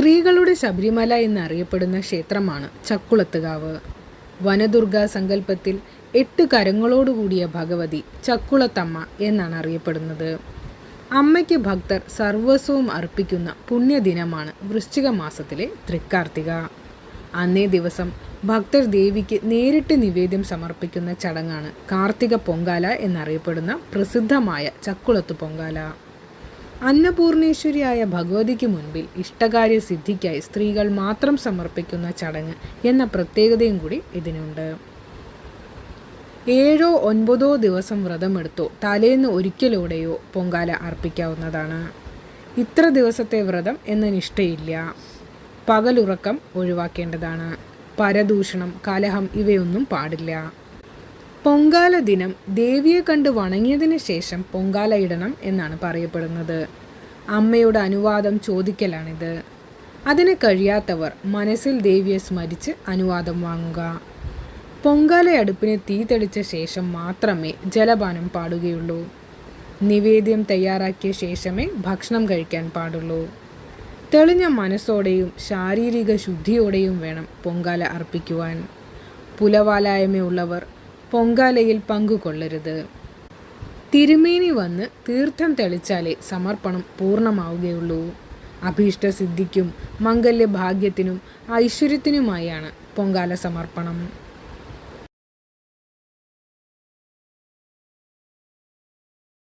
സ്ത്രീകളുടെ ശബരിമല എന്നറിയപ്പെടുന്ന ക്ഷേത്രമാണ് ചക്കുളത്തുകാവ്. വനദുർഗാ സങ്കല്പത്തിൽ എട്ട് കരങ്ങളോടുകൂടിയ ഭഗവതി ചക്കുളത്തമ്മ എന്നാണ് അറിയപ്പെടുന്നത്. അമ്മയ്ക്ക് ഭക്തർ സർവസ്വവും അർപ്പിക്കുന്ന പുണ്യദിനമാണ് വൃശ്ചിക മാസത്തിലെ തൃക്കാർത്തിക. അന്നേ ദിവസം ഭക്തർ ദേവിക്ക് നേരിട്ട് നിവേദ്യം സമർപ്പിക്കുന്ന ചടങ്ങാണ് കാർത്തിക പൊങ്കാല എന്നറിയപ്പെടുന്ന പ്രസിദ്ധമായ ചക്കുളത്ത് പൊങ്കാല. അന്നപൂർണേശ്വരിയായ ഭഗവതിക്ക് മുൻപിൽ ഇഷ്ടകാര്യ സിദ്ധിക്കായി സ്ത്രീകൾ മാത്രം സമർപ്പിക്കുന്ന ചടങ്ങ് എന്ന പ്രത്യേകതയും കൂടി ഇതിനുണ്ട്. ഏഴോ ഒൻപതോ ദിവസം വ്രതമെടുത്തോ തലേന്ന് ഒരിക്കലൂടെയോ പൊങ്കാല അർപ്പിക്കാവുന്നതാണ്. ഇത്ര ദിവസത്തെ വ്രതം എന്ന നിഷ്ഠയില്ല. പകലുറക്കം ഒഴിവാക്കേണ്ടതാണ്. പരദൂഷണം കലഹം ഇവയൊന്നും പാടില്ല. പൊങ്കാല ദിനം ദേവിയെ കണ്ട് വണങ്ങിയതിന് ശേഷം പൊങ്കാല ഇടണം എന്നാണ് പറയപ്പെടുന്നത്. അമ്മയുടെ അനുവാദം ചോദിക്കലാണിത്. അതിന് കഴിയാത്തവർ മനസ്സിൽ ദേവിയെ സ്മരിച്ച് അനുവാദം വാങ്ങുക. പൊങ്കാല അടുപ്പിന് തീ തെളിച്ച ശേഷം മാത്രമേ ജലപാനം പാടുകയുള്ളൂ. നിവേദ്യം തയ്യാറാക്കിയ ശേഷമേ ഭക്ഷണം കഴിക്കാൻ പാടുള്ളൂ. തെളിഞ്ഞ മനസ്സോടെയും ശാരീരിക ശുദ്ധിയോടെയും വേണം പൊങ്കാല അർപ്പിക്കുവാൻ. പുലവാലായ്മയുള്ളവർ പൊങ്കാലയിൽ പങ്കുകൊള്ളരുത്. തിരുമേനി വന്ന് തീർത്ഥം തെളിച്ചാലേ സമർപ്പണം പൂർണമാവുകയുള്ളൂ അഭീഷ്ടസിദ്ധിക്കും മംഗല്യഭാഗ്യത്തിനും ഐശ്വര്യത്തിനുമായാണ് പൊങ്കാല സമർപ്പണം.